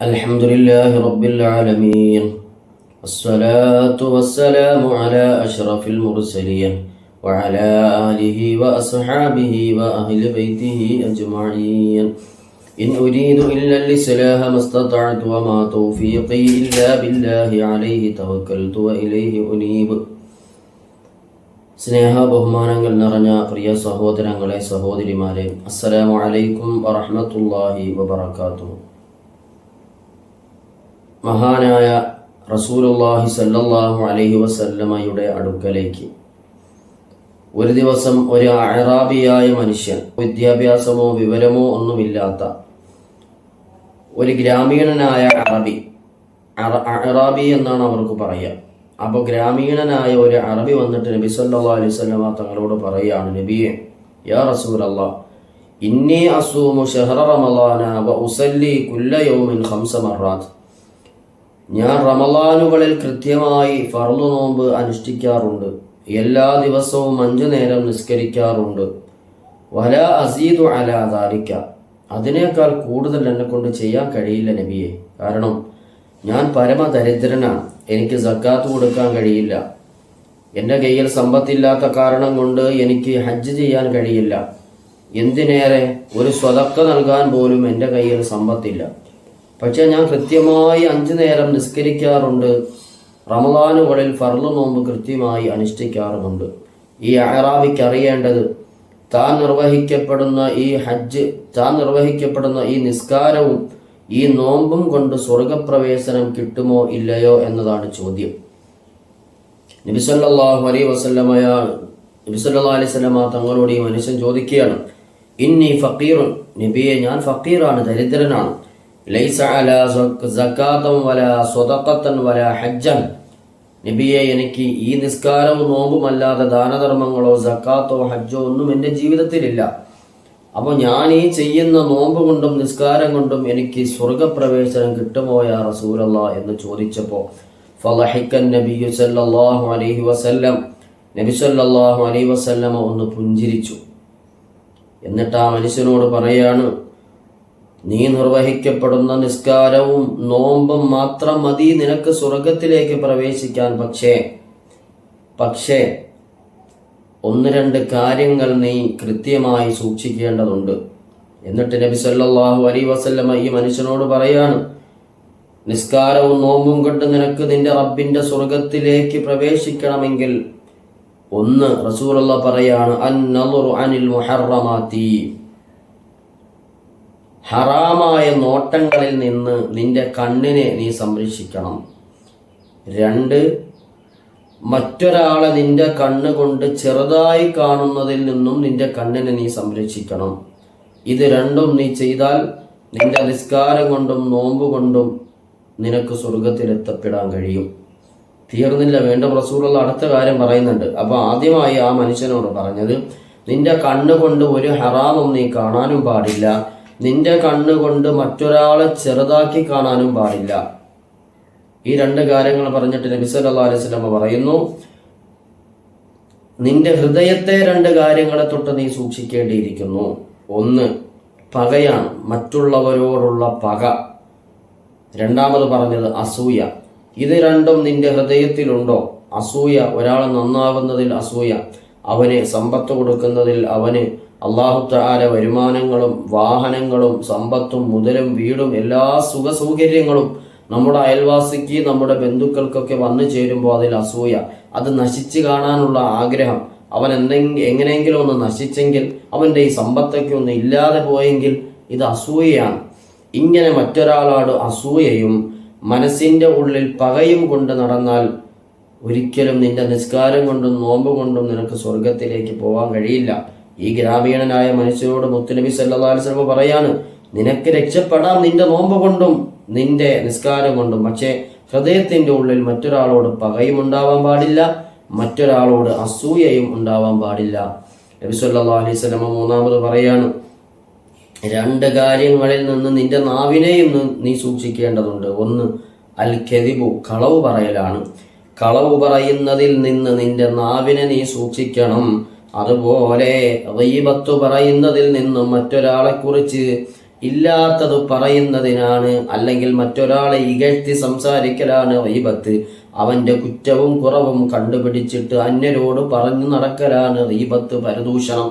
الحمد لله رب العالمين والصلاة والسلام على أشرف المرسلين وعلى آله وأصحابه وأهل بيته أجمعين إن أريد إلا الإصلاح ما استطعت وما توفيقي إلا بالله عليه توكلت وإليه أنيب സ്നേഹ ബഹുമാനങ്ങൾ നിറഞ്ഞ പ്രിയ സഹോദരങ്ങളെ സഹോദരിമാരെ അസ്സലാമു അലൈക്കും വറഹ്മത്തുള്ളാഹി വബറകാതുഹു മഹാനായ റസൂലുള്ളാഹി സല്ലല്ലാഹു അലൈഹി വസല്ലമയുടെ അടുക്കലേക്ക്. ഒരു ദിവസം ഒരു അറാബിയായ മനുഷ്യൻ വിദ്യാഭ്യാസമോ വിവരമോ ഒന്നുമില്ലാത്ത ഒരു ഗ്രാമീണനായ അറബി അറ- അറാബി എന്നാണ് അവർക്ക് പറയുക അപ്പോൾ ഗ്രാമീണനായ ഒരു അറബി വന്നിട്ട് നബി സല്ലാ അലൈഹി വസല്ലമ തങ്ങളോട് പറയുകയാണ് നബിയെ യാ റസൂലല്ലാ ഇന്നി അസൂമു ഷഹറ റമളാന വ ഉസല്ലി കുല്ല യൗമിൻ ഖംസ മറാത്ത് ഞാൻ റമലാനുകളിൽ കൃത്യമായി ഫർദു നോമ്പ് അനുഷ്ഠിക്കാറുണ്ട്. എല്ലാ ദിവസവും അഞ്ചു നേരം നിസ്കരിക്കാറുണ്ട്. വല അസീദു അലാദാരിക്ക അതിനേക്കാൾ കൂടുതൽ എന്നെ കൊണ്ട് ചെയ്യാൻ കഴിയില്ല നബിയെ. കാരണം ഞാൻ പരമദരിദ്രനാണ്. എനിക്ക് സക്കാത്ത് കൊടുക്കാൻ കഴിയില്ല. എന്റെ കയ്യിൽ സമ്പത്തില്ലാത്ത കാരണം കൊണ്ട് എനിക്ക് ഹജ്ജ് ചെയ്യാൻ കഴിയില്ല. എന്തിനേറെ ഒരു സ്വതക്ക നൽകാൻ പോലും എന്റെ കയ്യിൽ സമ്പത്തില്ല. പക്ഷെ ഞാൻ കൃത്യമായി അഞ്ചു നേരം നിസ്കരിക്കാറുണ്ട്. റമദാനുകളിൽ ഫർൾ നോമ്പ് കൃത്യമായി അനുഷ്ഠിക്കാറുമുണ്ട്. ഈ അഹറാബിക്ക് അറിയേണ്ടത് താൻ നിർവഹിക്കപ്പെടുന്ന ഈ ഹജ്ജ് താൻ നിർവഹിക്കപ്പെടുന്ന ഈ നിസ്കാരവും ഈ നോമ്പും കൊണ്ട് സ്വർഗപ്രവേശനം കിട്ടുമോ ഇല്ലയോ എന്നതാണ് ചോദ്യം. നബിസല്ലാഹു അലൈ വസല്ലമയ നബിസല്ലാ അലൈഹി സ്വലമ തങ്ങളോട് ഈ മനുഷ്യൻ ചോദിക്കുകയാണ് ഇന്നി ഫക്കീറുൻ നബിയെ ഞാൻ ഫക്കീറാണ് ദരിദ്രനാണ്. ലൈസ അല സക്കാത്തം വല സ്വതക്കത്തൻ വല ഹജ്ജൻ. നബിയെ എനിക്ക് ഈ നിസ്കാരവും നോമ്പുമല്ലാതെ ദാനധർമ്മങ്ങളോ സക്കാത്തോ ഹജ്ജോ ഒന്നും എന്റെ ജീവിതത്തിലില്ല. അപ്പോൾ ഞാൻ ഈ ചെയ്യുന്ന നോമ്പ് കൊണ്ടും നിസ്കാരം കൊണ്ടും എനിക്ക് സ്വർഗപ്രവേശനം കിട്ടുമോ യാ റസൂലല്ല എന്ന് ചോദിച്ചപ്പോൾ ഫലഹിക്കൻ നബിയു സല്ലല്ലാഹു അലൈഹി വസല്ലം. നബി സല്ലല്ലാഹു അലൈഹി വസല്ലമ ഒന്ന് പുഞ്ചിരിച്ചു. എന്നിട്ട് ആ മനുഷ്യനോട് പറയാണ് നീ നിർവഹിക്കപ്പെടുന്ന നിസ്കാരവും നോമ്പും മാത്രം മതി. നിനക്ക് സ്വർഗത്തിലേക്ക് പ്രവേശിക്കാൻ പക്ഷേ പക്ഷേ ഒന്ന് രണ്ട് കാര്യങ്ങൾ നീ കൃത്യമായി സൂക്ഷിക്കേണ്ടതുണ്ട്. എന്നിട്ട് നബി സല്ലാഹു അലൈഹി വസല്ലമ ഈ മനുഷ്യനോട് പറയാണ് നിസ്കാരവും നോമ്പും കൊണ്ട് നിനക്ക് നിന്റെ റബ്ബിന്റെ സ്വർഗത്തിലേക്ക് പ്രവേശിക്കണമെങ്കിൽ ഒന്ന് റസൂലുള്ള പറയാണ് അൻ അനിൽ മുഹറമാത്തി. ഹറാമായ നോട്ടങ്ങളിൽ നിന്ന് നിന്റെ കണ്ണിനെ നീ സംരക്ഷിക്കണം. രണ്ട് മറ്റൊരാളെ നിന്റെ കണ്ണുകൊണ്ട് ചെറുതായി കാണുന്നതിൽ നിന്നും നിന്റെ കണ്ണിനെ നീ സംരക്ഷിക്കണം. ഇത് രണ്ടും നീ ചെയ്താൽ നിന്റെ നിസ്കാരം കൊണ്ടും നോമ്പ് കൊണ്ടും നിനക്ക് സ്വർഗത്തിലെത്തപ്പെടാൻ കഴിയും. തീർന്നില്ല വേണ്ട റസൂലുള്ള അടുത്ത കാര്യം പറയുന്നുണ്ട്. അപ്പോൾ ആദ്യമായി ആ മനുഷ്യനോട് പറഞ്ഞത് നിന്റെ കണ്ണുകൊണ്ട് ഒരു ഹറാമും നീ കാണാനും പാടില്ല. നിന്റെ കണ്ണുകൊണ്ട് മറ്റൊരാളെ ചെറുതാക്കി കാണാനും പാടില്ല. ഈ രണ്ട് കാര്യങ്ങൾ പറഞ്ഞിട്ട് നബി സല്ലല്ലാഹു അലൈഹി വസല്ലം പറയുന്നു നിന്റെ ഹൃദയത്തെ രണ്ട് കാര്യങ്ങളെ തൊട്ട് നീ സൂക്ഷിക്കേണ്ടിയിരിക്കുന്നു. ഒന്ന് പകയാണ് മറ്റുള്ളവരോടുള്ള പക. രണ്ടാമത് പറഞ്ഞത് അസൂയ. ഇത് രണ്ടും നിന്റെ ഹൃദയത്തിലുണ്ടോ? അസൂയ ഒരാൾ നന്നാവുന്നതിൽ അസൂയ അവന് സമ്പത്ത് കൊടുക്കുന്നതിൽ അവന് അള്ളാഹു താര വരുമാനങ്ങളും വാഹനങ്ങളും സമ്പത്തും മുതലും വീടും എല്ലാ സുഖ സൗകര്യങ്ങളും നമ്മുടെ അയൽവാസിക്ക് നമ്മുടെ ബന്ധുക്കൾക്കൊക്കെ വന്നു ചേരുമ്പോൾ അതിൽ അസൂയ. അത് നശിച്ചു കാണാനുള്ള ആഗ്രഹം. അവൻ എന്തെങ്കിലും എങ്ങനെയെങ്കിലും ഒന്ന് നശിച്ചെങ്കിൽ അവന്റെ ഈ സമ്പത്തൊക്കെ ഒന്ന് ഇല്ലാതെ പോയെങ്കിൽ ഇത് അസൂയയാണ്. ഇങ്ങനെ മറ്റൊരാളോട് അസൂയയും മനസ്സിന്റെ ഉള്ളിൽ പകയും കൊണ്ട് നടന്നാൽ ഒരിക്കലും നിന്റെ നിസ്കാരം കൊണ്ടും നോമ്പ് കൊണ്ടും നിനക്ക് സ്വർഗത്തിലേക്ക് പോകാൻ കഴിയില്ല. ഈ ഗ്രാമീണനായ മനുഷ്യരോട് മുത്തുനബി വസല്ലം പറയാണ് നിനക്ക് രക്ഷപ്പെടാം നിന്റെ നോമ്പ് കൊണ്ടും നിന്റെ നിസ്കാരം കൊണ്ടും പക്ഷേ ഹൃദയത്തിന്റെ ഉള്ളിൽ മറ്റൊരാളോട് പകയും ഉണ്ടാവാൻ പാടില്ല മറ്റൊരാളോട് അസൂയയും ഉണ്ടാവാൻ പാടില്ല. നബി സല്ലാ അലൈഹി സ്വലമ മൂന്നാമത് പറയാണ് രണ്ട് കാര്യങ്ങളിൽ നിന്ന് നിന്റെ നാവിനെയും നീ സൂക്ഷിക്കേണ്ടതുണ്ട്. ഒന്ന് അൽ കെതിബു കളവ് പറയലാണ്. കളവ് പറയുന്നതിൽ നിന്ന് നിന്റെ നാവിനെ നീ സൂക്ഷിക്കണം. അതുപോലെ റീബത്ത് പറയുന്നതിൽ നിന്നും മറ്റൊരാളെ കുറിച്ച് ഇല്ലാത്തത് പറയുന്നതിനാണ് അല്ലെങ്കിൽ മറ്റൊരാളെ ഇകഴ്ത്തി സംസാരിക്കലാണ് റീബത്ത് അവന്റെ കുറ്റവും കുറവും കണ്ടുപിടിച്ചിട്ട് അന്യരോട് പറഞ്ഞു നടക്കലാണ് റീബത്ത് പരദൂഷണം.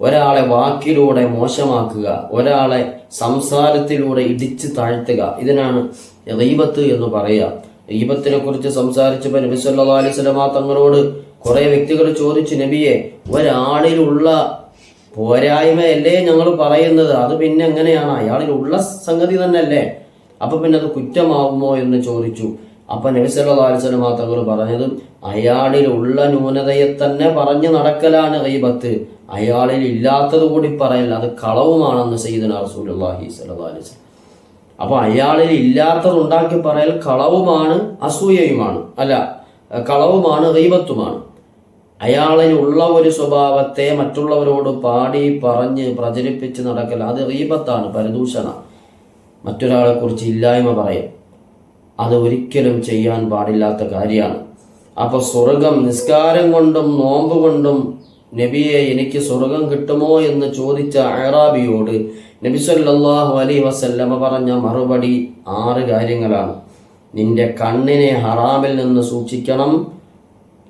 ഒരാളെ വാക്കിലൂടെ മോശമാക്കുക ഒരാളെ സംസാരത്തിലൂടെ ഇടിച്ച് താഴ്ത്തുക ഇതിനാണ് റീബത്ത് എന്ന് പറയുക. റീബത്തിനെ കുറിച്ച് സംസാരിച്ച് സല്ലല്ലാഹു അലൈഹി തങ്ങളോട് കുറെ വ്യക്തികൾ ചോദിച്ചു നബിയെ ഒരാളിലുള്ള പോരായ്മയല്ലേ ഞങ്ങൾ പറയുന്നത്? അത് പിന്നെ എങ്ങനെയാണ്? അയാളിലുള്ള സംഗതി തന്നെയല്ലേ? അപ്പൊ പിന്നെ അത് കുറ്റമാവുമോ എന്ന് ചോദിച്ചു. അപ്പൊ നബി സല്ലല്ലാഹു അലൈഹി വസല്ലമ തങ്ങൾ പറഞ്ഞത് അയാളിലുള്ള ന്യൂനതയെ തന്നെ പറഞ്ഞു നടക്കലാണ് ഐബത്ത് അയാളിൽ ഇല്ലാത്തത് കൂടി പറയല്ല അത് കളവുമാണെന്ന് സയ്യിദന റസൂലി സ്വല്ലല്ലാഹു അലൈഹി വസല്ലം. അപ്പൊ അയാളിൽ ഇല്ലാത്തത് ഉണ്ടാക്കി പറയൽ കളവുമാണ് അസൂയയുമാണ്. അല്ല കളവുമാണ് ഗൈബത്തുമാണ്. അയാളിൽ ഉള്ള ഒരു സ്വഭാവത്തെ മറ്റുള്ളവരോട് പാടി പറഞ്ഞ് പ്രചരിപ്പിച്ച് നടക്കൽ അത് റീപത്താണ് പരദൂഷണ. മറ്റൊരാളെ കുറിച്ച് ഇല്ലായ്മ പറയും അത് ഒരിക്കലും ചെയ്യാൻ പാടില്ലാത്ത കാര്യമാണ്. അപ്പോൾ സ്വർഗം നിസ്കാരം കൊണ്ടും നോമ്പ് കൊണ്ടും നബിയെ എനിക്ക് സ്വർഗം കിട്ടുമോ എന്ന് ചോദിച്ച അറാബിയോട് നബി സല്ലാഹു അലൈഹി വസല്ലമ പറഞ്ഞ മറുപടി ആറ് കാര്യങ്ങളാണ്. നിന്റെ കണ്ണിനെ ഹറാമിൽ നിന്ന് സൂക്ഷിക്കണം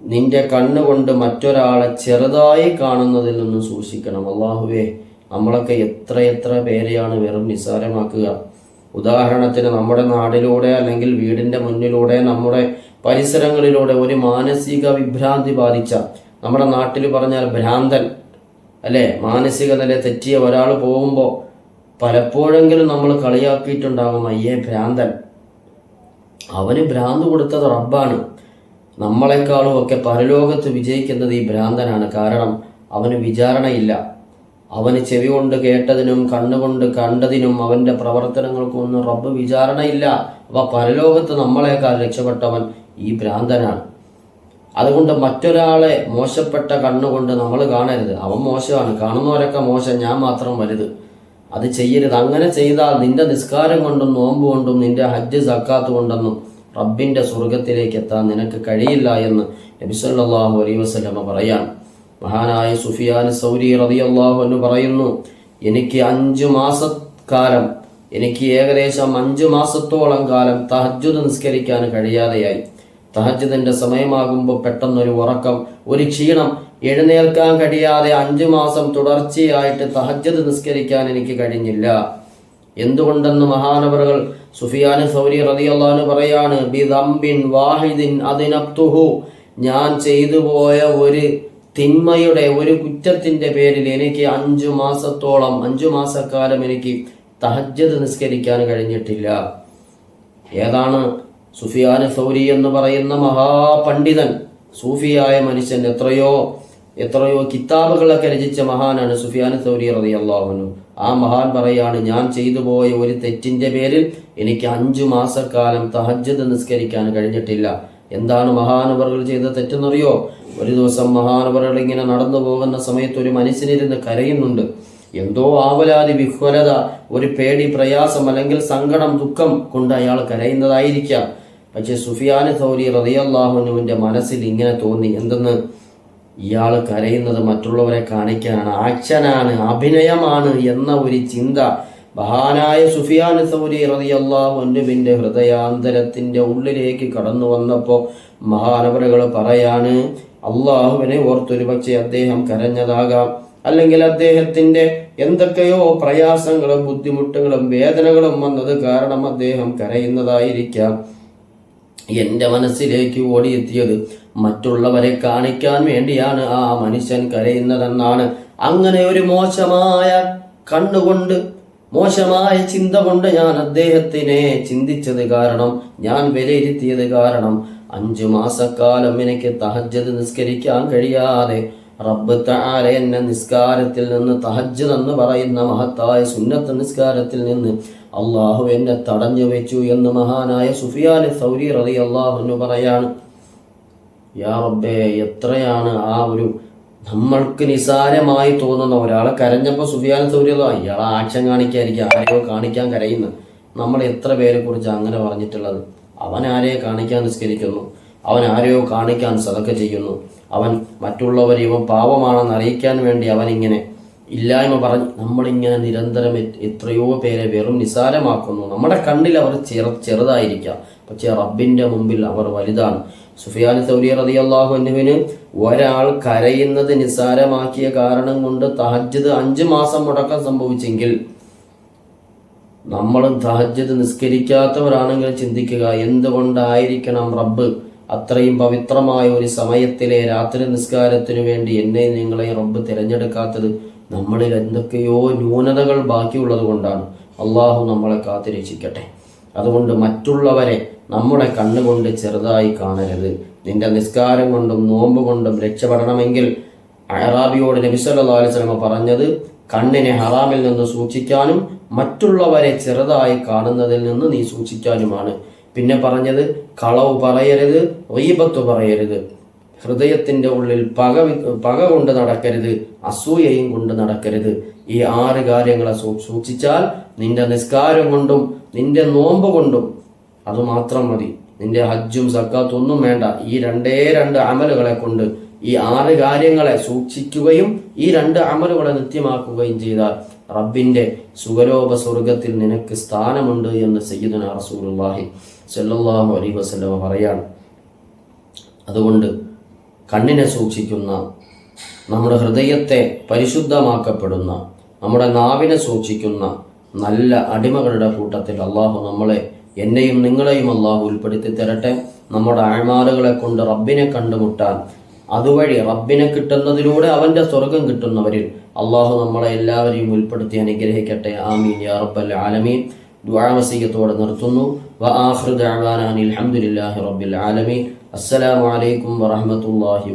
നിന്റെ കണ്ണുകൊണ്ട് മറ്റൊരാളെ ചെറുതായി കാണുന്നതിൽ നിന്നും സൂക്ഷിക്കണം. അള്ളാഹുവേ നമ്മളൊക്കെ എത്രയെത്ര എത്ര പേരെയാണ് വെറും നിസ്സാരമാക്കുക. ഉദാഹരണത്തിന് നമ്മുടെ നാടിലൂടെ അല്ലെങ്കിൽ വീടിന്റെ മുന്നിലൂടെ നമ്മുടെ പരിസരങ്ങളിലൂടെ ഒരു മാനസിക വിഭ്രാന്തി ബാധിച്ച നമ്മുടെ നാട്ടിൽ പറഞ്ഞാൽ ഭ്രാന്തൻ അല്ലേ? മാനസിക നില തെറ്റിയ ഒരാൾ പോകുമ്പോൾ പലപ്പോഴെങ്കിലും നമ്മൾ കളിയാക്കിയിട്ടുണ്ടാകും അയ്യേ ഭ്രാന്തൻ. അവന് ഭ്രാന്ത് കൊടുത്തത് റബ്ബാണ്. നമ്മളെക്കാളും ഒക്കെ പരലോകത്ത് വിജയിക്കുന്നത് ഈ ഭ്രാന്തനാണ്. കാരണം അവന് വിചാരണയില്ല. അവന് ചെവി കൊണ്ട് കേട്ടതിനും കണ്ണുകൊണ്ട് കണ്ടതിനും അവന്റെ പ്രവർത്തനങ്ങൾക്കും ഒന്നും റബ്ബ് വിചാരണയില്ല. അപ്പൊ പരലോകത്ത് നമ്മളെക്കാൾ രക്ഷപ്പെട്ടവൻ ഈ ഭ്രാന്തനാണ്. അതുകൊണ്ട് മറ്റൊരാളെ മോശപ്പെട്ട കണ്ണുകൊണ്ട് നമ്മൾ കാണരുത്. അവൻ മോശമാണ്. കാണുന്നവരൊക്കെ മോശം. ഞാൻ മാത്രം വലുത്. അത് ചെയ്യരുത്. അങ്ങനെ ചെയ്താൽ നിന്റെ നിസ്കാരം കൊണ്ടും നോമ്പ് കൊണ്ടും നിന്റെ ഹജ്ജ് സക്കാത്ത് കൊണ്ടൊന്നും റബ്ബിന്റെ സ്വർഗത്തിലേക്ക് എത്താൻ നിനക്ക് കഴിയില്ല എന്ന് നബിസല്ലാഹു അലൈ വസ്ലമ പറയാൻ. മഹാനായ സുഫിയാൻ സൗരി റളിയല്ലാഹു എന്ന് പറയുന്നു എനിക്ക് അഞ്ചു മാസക്കാലം എനിക്ക് ഏകദേശം അഞ്ചു മാസത്തോളം കാലം തഹജ്ജുദ് നിസ്കരിക്കാൻ കഴിയാതെയായി. തഹജ്ജുദിന്റെ സമയമാകുമ്പോൾ പെട്ടെന്നൊരു ഉറക്കം ഒരു ക്ഷീണം എഴുന്നേൽക്കാൻ കഴിയാതെ അഞ്ചു മാസം തുടർച്ചയായിട്ട് തഹജ്ജുദ് നിസ്കരിക്കാൻ എനിക്ക് കഴിഞ്ഞില്ല. എന്തുകൊണ്ടെന്ന് മഹാനവറുകൾ സുഫിയാന് സൗരി റളിയല്ലാഹു പറയാണ് ബിദംബിൻ വാഹിദിൻ അതിനപ്തുഹു ഞാൻ ചെയ്തു പോയ ഒരു തിന്മയുടെ ഒരു കുറ്റത്തിന്റെ പേരിൽ എനിക്ക് അഞ്ചു മാസത്തോളം അഞ്ചു മാസക്കാലം എനിക്ക് തഹജ്ജദ് നിസ്കരിക്കാൻ കഴിഞ്ഞിട്ടില്ല. ഏതാണ് സുഫിയാൻ സൗരി എന്ന് പറയുന്ന മഹാപണ്ഡിതൻ സൂഫിയായ മനുഷ്യൻ എത്രയോ എത്രയോ കിതാബുകളൊക്കെ രചിച്ച മഹാനാണ് സുഫിയാൻ സൗരി റതി അള്ളാഹുനു ആ മഹാൻ പറയാണ് ഞാൻ ചെയ്തു പോയ ഒരു തെറ്റിന്റെ പേരിൽ എനിക്ക് അഞ്ചു മാസക്കാലം തഹജ്ജത് നിസ്കരിക്കാൻ കഴിഞ്ഞിട്ടില്ല. എന്താണ് മഹാനവറുകൾ ചെയ്ത തെറ്റെന്നറിയോ? ഒരു ദിവസം മഹാനവറുകൾ ഇങ്ങനെ നടന്നു പോകുന്ന സമയത്ത് ഒരു മനുഷ്യനിരുന്ന് കരയുന്നുണ്ട്. എന്തോ ആവലാതി വിഹ്വലത ഒരു പേടി പ്രയാസം അല്ലെങ്കിൽ സങ്കടം ദുഃഖം കൊണ്ട് അയാൾ കരയുന്നതായിരിക്കാം. പക്ഷെ സുഫിയാൻ സൗരി റതിയല്ലാഹുനുവിന്റെ മനസ്സിൽ ഇങ്ങനെ തോന്നി. എന്തെന്ന്? ഇയാൾ കരയുന്നത് മറ്റുള്ളവരെ കാണിക്കാനാണ്. ആക്ഷനാണ് അഭിനയമാണ് എന്ന ഒരു ചിന്ത. മഹാനായ സുഫിയാൻ സൗരി റതിയല്ലാഹുനുവിന്റെ ഹൃദയാന്തരത്തിന്റെ ഉള്ളിലേക്ക് കടന്നു വന്നപ്പോൾ മഹാനവരകൾ പറയാണ് അള്ളാഹുവിനെ ഓർത്തൊരു പക്ഷേ അദ്ദേഹം കരഞ്ഞതാകാം. അല്ലെങ്കിൽ അദ്ദേഹത്തിന്റെ എന്തൊക്കെയോ പ്രയാസങ്ങളും ബുദ്ധിമുട്ടുകളും വേദനകളും വന്നത് കാരണം അദ്ദേഹം കരയുന്നതായിരിക്കാം. എന്റെ മനസ്സിലേക്ക് ഓടിയെത്തിയത് മറ്റുള്ളവരെ കാണിക്കാൻ വേണ്ടിയാണ് ആ മനുഷ്യൻ കരയുന്നതെന്നാണ്. അങ്ങനെ ഒരു മോശമായ കണ്ണുകൊണ്ട് മോശമായ ചിന്ത കൊണ്ട് ഞാൻ അദ്ദേഹത്തിനെ ചിന്തിച്ചത് കാരണം ഞാൻ വിലയിരുത്തിയത് കാരണം അഞ്ചു മാസക്കാലം എനിക്ക് തഹജ്ജത് നിസ്കരിക്കാൻ കഴിയാതെ റബ്ബ് തആല എന്നെ നിസ്കാരത്തിൽ നിന്ന് തഹജ്ജ് എന്ന് പറയുന്ന മഹത്തായ സുന്നത്ത് നിസ്കാരത്തിൽ നിന്ന് അള്ളാഹു എന്നെ തടഞ്ഞു വെച്ചു എന്ന് മഹാനായ സുഫിയാൻ സൗരി റതി അള്ളാഹുന്നു പറയാണ്. യാ റബ്ബേ എത്രയാണ് ആ ഒരു നമ്മൾക്ക് നിസാരമായി തോന്നുന്ന ഒരാളെ കരഞ്ഞപ്പോൾ സുഫിയാൻ സൗരി ഇയാളെ ആക്ഷൻ കാണിക്കാതിരിക്കുക ആരെയോ കാണിക്കാൻ കരയുന്നു. നമ്മൾ എത്ര പേരെ കുറിച്ച് അങ്ങനെ പറഞ്ഞിട്ടുള്ളത്? അവൻ ആരെയെ കാണിക്കാൻ നിസ്കരിക്കുന്നു? അവൻ ആരെയോ കാണിക്കാൻ സതക്ക ചെയ്യുന്നു? അവൻ മറ്റുള്ളവരെയും പാവമാണെന്ന് അറിയിക്കാൻ വേണ്ടി അവൻ ഇങ്ങനെ ഇല്ലായ്മ പറഞ്ഞ് നമ്മളിങ്ങനെ നിരന്തരം എത്രയോ പേരെ വെറും നിസാരമാക്കുന്നു നമ്മുടെ കണ്ണിൽ അവർ ചെറു ചെറുതായിരിക്കാം. പക്ഷെ റബ്ബിന്റെ മുമ്പിൽ അവർ വലുതാണ്. സുഫിയാൻ സൗരി റതി അള്ളാഹു ഒരാൾ കരയുന്നത് നിസാരമാക്കിയ കാരണം കൊണ്ട് തഹജ്ജത് അഞ്ച് മാസം മുടക്കം സംഭവിച്ചെങ്കിൽ നമ്മൾ തഹജ്ജത് നിസ്കരിക്കാത്തവരാണെങ്കിൽ ചിന്തിക്കുക എന്തുകൊണ്ടായിരിക്കണം റബ്ബ് അത്രയും പവിത്രമായ ഒരു സമയത്തിലെ രാത്രി നിസ്കാരത്തിനു വേണ്ടി എന്നെ നിങ്ങളെ റബ്ബ് തിരഞ്ഞെടുക്കാത്തത് നമ്മളിൽ എന്തൊക്കെയോ ന്യൂനതകൾ ബാക്കിയുള്ളത് കൊണ്ടാണ്. അള്ളാഹു നമ്മളെ കാത്തിരക്ഷിക്കട്ടെ അതുകൊണ്ട് മറ്റുള്ളവരെ നമ്മുടെ കണ്ണുകൊണ്ട് ചെറുതായി കാണരുത്. നിന്റെ നിസ്കാരം കൊണ്ടും നോമ്പ് കൊണ്ടും രക്ഷപ്പെടണമെങ്കിൽ അറാബിയോട് നബി സല്ലല്ലാഹു അലൈഹി വസല്ലമ പറഞ്ഞത് കണ്ണിനെ ഹറാമിൽ നിന്ന് സൂക്ഷിക്കാനും മറ്റുള്ളവരെ ചെറുതായി കാണുന്നതിൽ നിന്ന് നീ സൂക്ഷിക്കാനുമാണ്. പിന്നെ പറഞ്ഞത് കളവ് പറയരുത് റീബത്ത് പറയരുത്. ഹൃദയത്തിന്റെ ഉള്ളിൽ പക പക കൊണ്ട് നടക്കരുത് അസൂയയും കൊണ്ട് നടക്കരുത്. ഈ ആറ് കാര്യങ്ങളെ സൂക്ഷിച്ചാൽ നിന്റെ നിസ്കാരം കൊണ്ടും നിന്റെ നോമ്പ് കൊണ്ടും അത് മാത്രം മതി. നിന്റെ ഹജ്ജും സക്കാത്തും ഒന്നും വേണ്ട. ഈ രണ്ടേ രണ്ട് അമലുകളെ കൊണ്ട് ഈ ആറ് കാര്യങ്ങളെ സൂക്ഷിക്കുകയും ഈ രണ്ട് അമലുകളെ നിത്യമാക്കുകയും ചെയ്താൽ റബ്ബിന്റെ സുഖലോപ സ്വർഗത്തിൽ നിനക്ക് സ്ഥാനമുണ്ട് എന്ന് സയ്യിദുന റസൂലുള്ളാഹി സല്ലാഹു അലൈഹി വസ്ലമ പറയാണ്. അതുകൊണ്ട് കണ്ണിനെ സൂക്ഷിക്കുന്ന നമ്മുടെ ഹൃദയത്തെ പരിശുദ്ധമാക്കപ്പെടുന്ന നമ്മുടെ നാവിനെ സൂക്ഷിക്കുന്ന നല്ല അടിമകളുടെ കൂട്ടത്തിൽ അള്ളാഹു നമ്മളെ എന്നെയും നിങ്ങളെയും അള്ളാഹു ഉൾപ്പെടുത്തി തരട്ടെ നമ്മുടെ ആഴ്മാറുകളെ കൊണ്ട് റബ്ബിനെ കണ്ടുമുട്ടാൻ അതുവഴി റബ്ബിനെ കിട്ടുന്നതിലൂടെ അവന്റെ സ്വർഗം കിട്ടുന്നവരിൽ അള്ളാഹു നമ്മളെ എല്ലാവരെയും ഉൾപ്പെടുത്തി അനുഗ്രഹിക്കട്ടെ. ആമീൻ. യാ റബ്ബൽ ആലമീൻ. ദുആമസീയത്തോടെ നിർത്തുന്നു. വ ആഖിറു ദഅവാനാ അൽഹംദുലില്ലാഹി റബ്ബിൽ ആലമീൻ. അസ്സലാമു അലൈക്കും വറഹ്മത്തുള്ളാഹി